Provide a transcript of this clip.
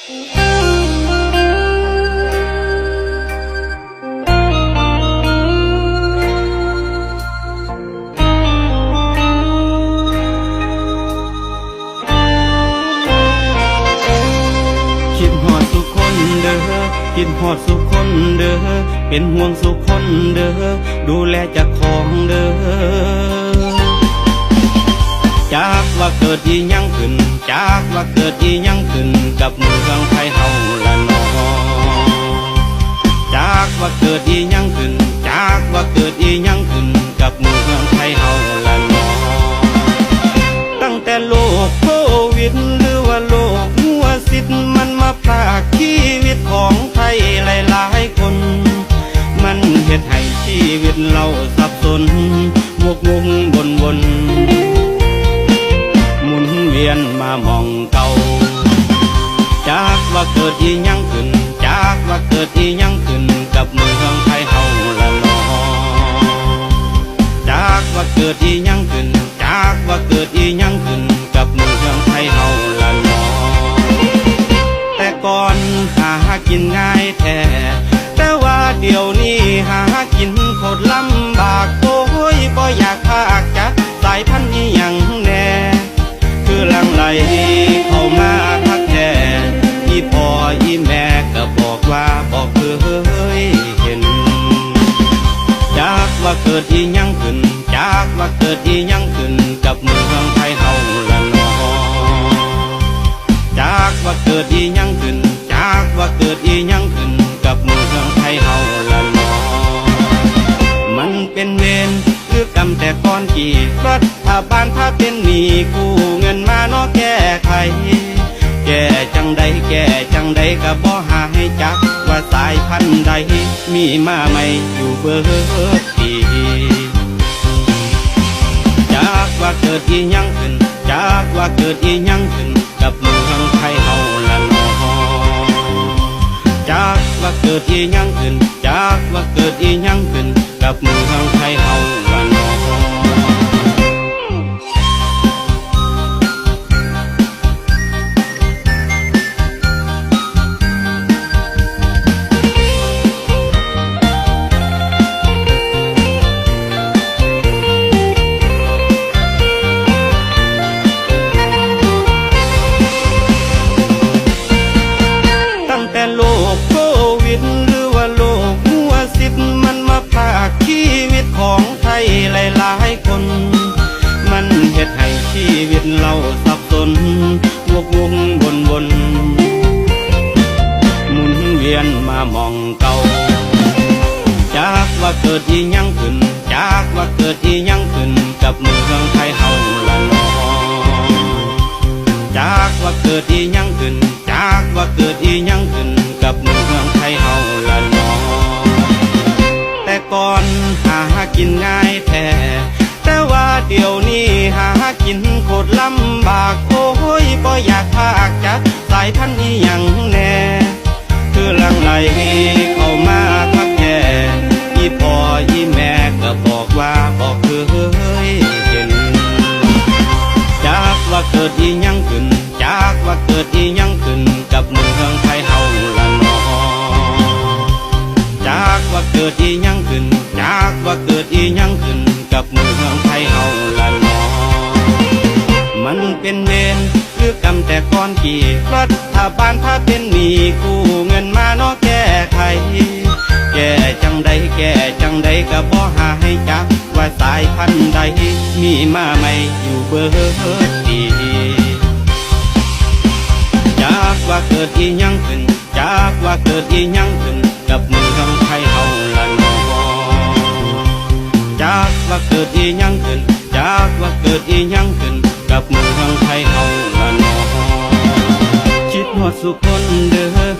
คิดฮอดสุคนเด้อคิดฮอดสุคนเด้อ เป็นห่วงสุกคนเด้อ ดูแลจากของเด้อ จากว่าเกิดอีหยังขึ้น จากว่าเกิดอีหยังขึ้น กับเมืองไทยเฮาละนอจากว่าเกิดอีหยังขึ้น จากว่าเกิดอีหยังขึ้น กับเมืองไทยเฮาละนอตั้งแต่โลกโควิดหรือว่าโลกหัวสิทธิ์ วียนมามองเก่าจากว่าเกิดอีหยังขึ้นจากว่าเกิดอีหยังขึ้นกับเมืองไทยเฮาละนอจากว่าเกิดอีหยังขึ้นจากว่าเกิดอีหยังขึ้นกับเมืองไทยเฮาละนอแต่ก่อนหากินง่ายแท้แต่ว่าเดี๋ยวนี้หากินโคตรลำบากโอ้ยบ่อยากพากจากสายพันธุ์อีหยังแน่ หลังไหลเข้ามาทักแท้อีพ่ออีแม่ก็บอกว่าบอกเคยเห็นจากว่าเกิดอีหยังขึ้นจากว่าเกิดอีหยังขึ้นกับเมืองไทยเฮาละนอจากว่าเกิดอีหยังขึ้นจากว่าเกิดอีหยังขึ้นกับเมืองไทยเฮาละนอมันเป็นเวร แต่ก่อนกี่รัฐบาลถ้าเป็นหนี้กู้เงินมาเนอแก้ไข แก้จังใดแก้จังใดก็บ่หาให้จัก ว่าสายพันธุ์ใดมีมาใหม่อยู่เบิดปีจากว่าเกิดอีหยังขึ้นจากว่าเกิดอีหยังขึ้นกับเมืองไทยเฮาละนอจากว่าเกิดอีหยังขึ้นจากว่าเกิดอีหยังขึ้นกับเมือง มุนมามองเก่าจากว่าเกิดอีหยังขึ้น จากว่าเกิดอีหยังขึ้น กับเมืองไทยเฮาละนอจากว่าเกิดอีหยังขึ้น จากว่าเกิดอีหยังขึ้น กับเมืองไทยเฮาละนอแต่ก่อนหากินง่ายแท้แต่ว่าเดี๋ยวนี้หากินโคตรลำบากโอ้ยบ่อยากพากจากสายพันธุ์อีหยังแน่ เข้ามาทักแก่อีพ่ออีแม่ก็บอกว่าบอกเคยเห็นจากว่าเกิดอียังขึ้นจากว่าเกิดอียังขึ้นกับเมืองไทยเฮาละนอจากว่าเกิดอียังขึ้นจากว่าเกิดอียังขึ้นกับเมืองไทยเฮาละนอมันเป็นเวรหรือกรรมแต่ก่อนกี่รัฐบาลถ้าเป็นหนี้กู้ แก้ไขแก้จังใดแก้จังใดก็บ่หาให้จักว่าสายพันธุ์ใดมีมาใหม่อยู่เบิดดีจากว่าเกิดอีหยังขึ้นจากว่าเกิดอีหยังขึ้นกับเมืองไทยเฮาละนอจากว่าเกิดอีหยังขึ้นจากว่าเกิดอีหยังขึ้นกับเมืองไทยเฮาละนอคิดฮอดสุคนเด้อ